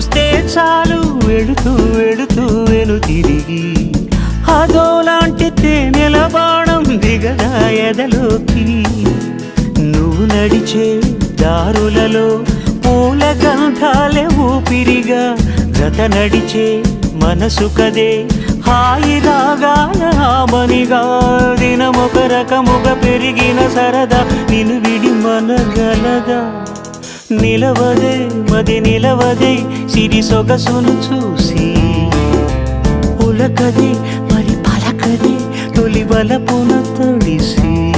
చాలు వెడుతూ వెడుతూ వెను తిరిగి. అదోలాంటి తేనెల బాణం దిగదా ఎదలోకి. నువ్వు నడిచే దారులలో పూల గంధాలే ఊపిరిగా. గత నడిచే మనసు కదే హాయి రాగాల ఆమనిగా. దినమొక రకముగా పెరిగిన సరదా నిన్ను విడి మనగలదా నిలవదే మది నిలవదే సిరి సొగసును చూసి. ఉలకదే మరి పలకది తొలి బలపున తొడిసి